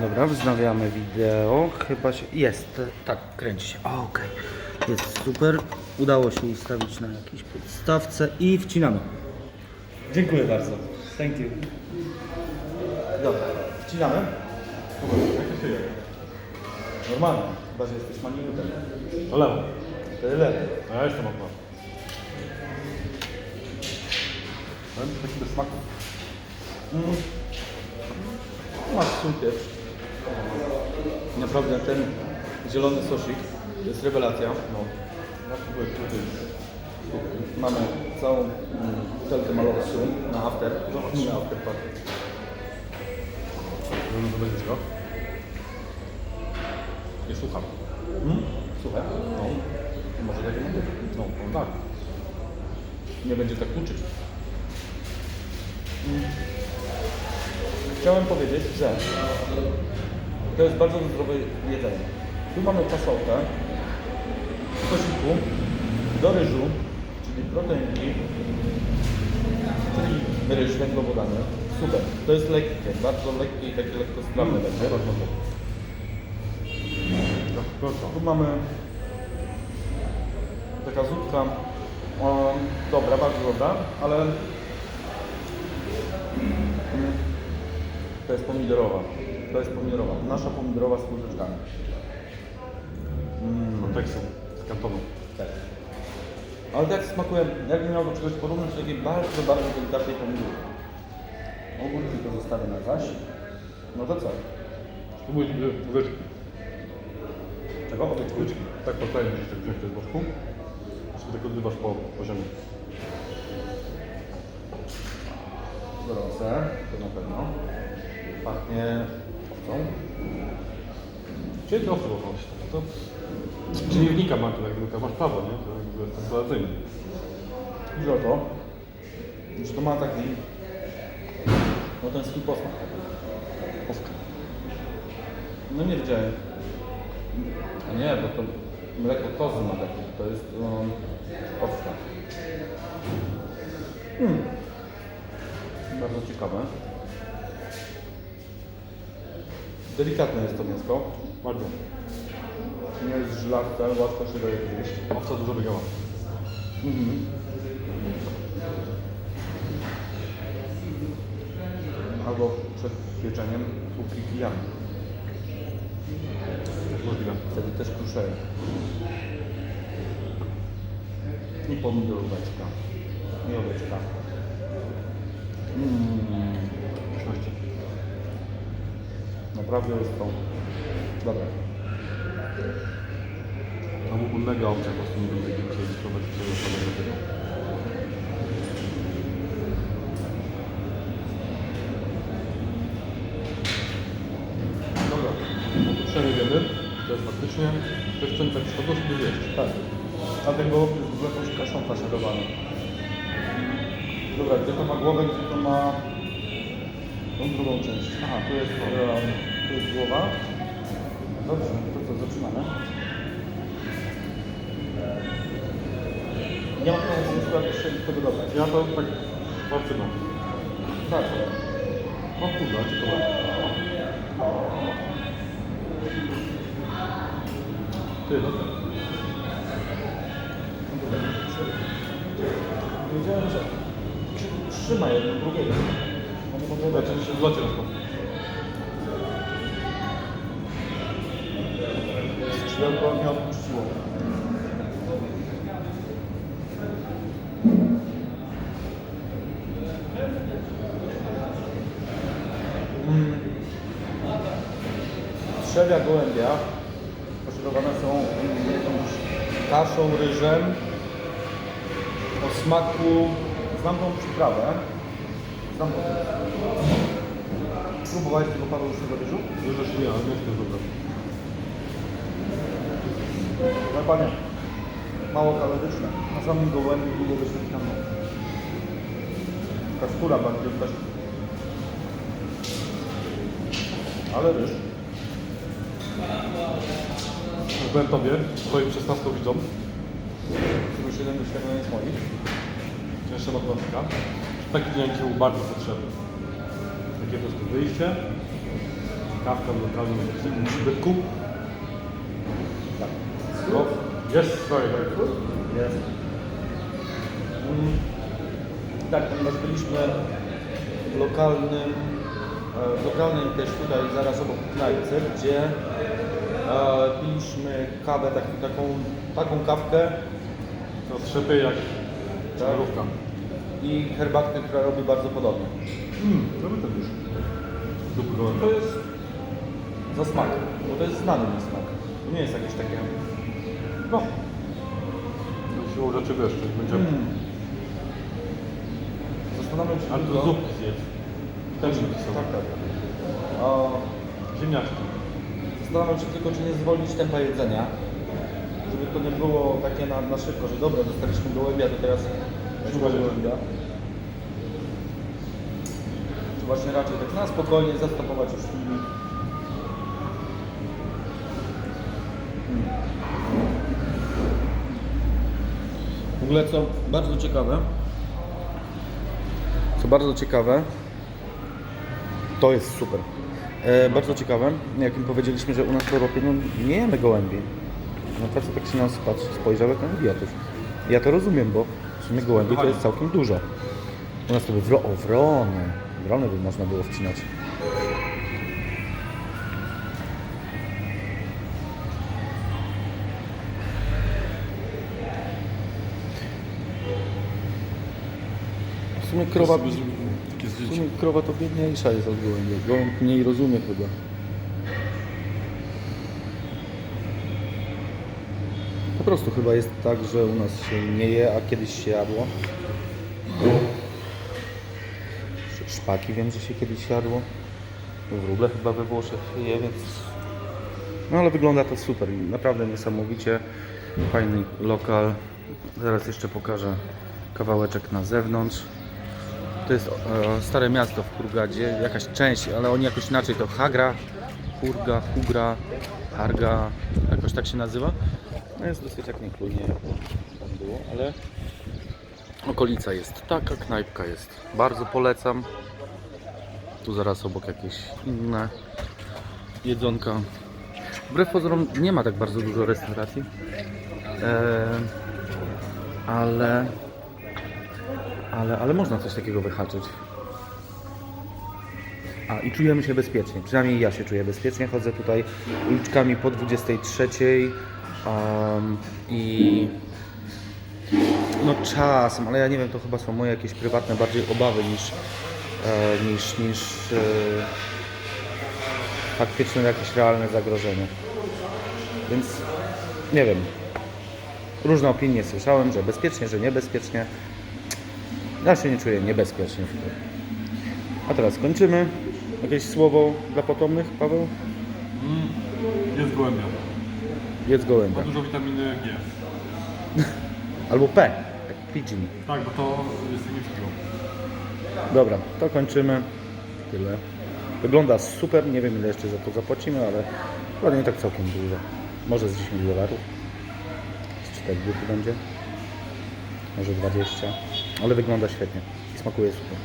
Dobra, wznawiamy wideo. Chyba się. Jest, tak, kręci się. Okej, jest super. Udało się ustawić na jakiejś podstawce i wcinamy. Dziękuję bardzo. Thank you. Dobra, wcinamy. Normalnie, chyba że jesteś maniutem. To lewo. Wtedy lepiej. A ja jestem okno. Mam taki bez smaku. Mm. Masz swój pieprz. Naprawdę ten zielony sosik to jest rewelacja. No. Mamy całą mm, butelkę maloksu na after. Nie na after party. Żeby zobaczyć go. Nie słucham. Mm? Słuchaj, No. może tak nie być. No, no tak. Nie będzie tak uczyć. Mm. Chciałem powiedzieć, że to jest bardzo zdrowe jedzenie. Tu mamy fasolkę w kosiku do ryżu, czyli proteinki, czyli ryż węglowodany. Super. To jest lekkie, bardzo lekkie i takie lekko strawne będzie. No, proszę. Tu mamy taka zupka, o, dobra, bardzo dobra, ale to jest pomidorowa. To jest pomidorowa. Nasza pomidorowa z kurczyczkami. Mm, Kontekstu z kantonu. tak. Ale tak smakuje, jakbym miał do czegoś porównać, do takiej bardzo, bardzo delikatnej pomidory. Ogórki to zostawię na zaś. No to co? Spróbuj łyczki. Czego? Łyczki. Tak poddaję gdzieś tak wziąć z boczku. Jeszcze tak odbywasz po poziomie. Gorące, to na pewno. Pachnie owcą. Czyli ostro po prostu. To... Czy nie wnikam Martin, jakby masz prawo, nie? To jakby jest konkurencyjny. Chodzi o to, że to ma taki, no ten swój posmak. Owka. No nie wiedziałem. A nie, bo to mleko kozy ma takie, to jest um, owca. Mm. Bardzo ciekawe. Delikatne jest to mięsko. Bardzo. Nie jest żylawce, łatwo się daje zjeść. Owca dużo biegała. Mhm. Albo przed pieczeniem póki pijamy. Możliwe. Wtedy też kruszeje. I pomidoróweczka. I oweczka. Mm, Pyszności. Naprawdę jest to dobre. Mógł mega opcja, po prostu nie będzie dzisiaj spróbować tego samego tego. Dobra, przynajmniej wiemy, to jest faktycznie tak szkoda sobie zjeść. Tak. Jest w ogóle jakąś kaszą faszerowaną. Dobra, gdzie to ma głowę, gdzie to ma tą drugą część? Aha, tu jest, e, tu jest głowa. Dobrze, to co, zaczynamy? Nie mam pomysłu, jak jeszcze tego dodać. Ja to tak porcynam. Tak, O kurde, ciekawe. Ty, dobra. wiedziałem, że trzyma jedno drugiego. Znaczy się w locie rozpocznie. Skrzydełko nie odpuściło. Trzewia gołębia poszerowane są jakąś kaszą, ryżem o smaku, znam tą przyprawę, znam tą Próbowałeś tego pawełskiego ryżu? Dużo się nie, ale mięsko jest dobre. No panie, mało kaloryczne. Na samym gołębiu długo wyświetlano. Taka skóra bardziej też. Ale ryż. Byłem tobie, twoim 16 widzom, Który 7 wyświetleń jest moich. jeszcze matematyka. Taki dzień był bardzo potrzebny. Takie po prostu wyjście, kawka w lokalnym przybytku. Tak. No, jest sorry, very good. Jest. Mm. Tak, ponieważ byliśmy w lokalnym, e, w lokalnym też tutaj zaraz obok knajpce, gdzie e, piliśmy kawę, tak, taką, taką kawkę To trzepie jak żarówka. I herbatkę, która robi bardzo podobnie. Mmm, to by to już. To jest za smak, bo to jest znany mi smak. To nie jest jakieś takie... No, siłą rzeczy wiesz, coś będzie... mm. Zastanawiam się Ale to tylko- zupki zjedz. Też zupki są. Tak, tak. A, Ziemniaczki. Zastanawiam się tylko, czy nie zwolnić tempa jedzenia, żeby to nie było takie na, na szybko, że dobra, dostaliśmy gołębia, to teraz gołębia. Czy właśnie raczej tak na spokojnie zastopować już filmik. W ogóle co bardzo ciekawe, co bardzo ciekawe, to jest super. E, bardzo ciekawe, jak im powiedzieliśmy, że u nas w Europie no, nie jemy gołębi. No facet tak się nas patrzy, spojrzał jak na idiotów. Ja to rozumiem, bo w sumie gołębi to jest całkiem dużo. U nas to by wro, o, wrony. Wrony by można było wcinać. W sumie krowa, w sumie krowa to biedniejsza jest od gołębia. Gołąb mniej rozumie chyba. Po prostu chyba jest tak, że u nas się nie je, a kiedyś się jadło. Sz- Szpaki wiem, że się kiedyś jadło. Wróble chyba we Włoszech się je, więc... No ale wygląda to super naprawdę niesamowicie. Fajny lokal. Zaraz jeszcze pokażę kawałeczek na zewnątrz. To jest e, stare miasto w Hurgadzie, jakaś część, ale oni jakoś inaczej to Hagra, Hurga, Hugra, Harga, jakoś tak się nazywa. No jest dosyć jak nieklujnie tam było, ale okolica jest taka, knajpka jest. Bardzo polecam. Tu zaraz obok jakieś inne jedzonka. Wbrew pozorom nie ma tak bardzo dużo restauracji, e, ale ale, ale można coś takiego wyhaczyć. A i czujemy się bezpiecznie, przynajmniej ja się czuję bezpiecznie. Chodzę tutaj uliczkami po 23 um, i no czasem, ale ja nie wiem, to chyba są moje jakieś prywatne bardziej obawy niż, e, niż, niż e, faktyczne jakieś realne zagrożenie. Więc nie wiem. Różne opinie słyszałem, że bezpiecznie, że niebezpiecznie. Ja się nie czuję niebezpiecznie. A teraz kończymy. Jakieś słowo dla potomnych, Paweł? Mm, jest gołębia. Jedz Ma gołębia. dużo witaminy G. Albo P, jak pigeon. Tak, bo to jest niemieckiego. Dobra, to kończymy. Tyle. Wygląda super, nie wiem ile jeszcze za to zapłacimy, ale chyba nie tak całkiem dużo. Może z 10 dolarów. Z 4 buty będzie. Może 20. Ale wygląda świetnie. I smakuje super.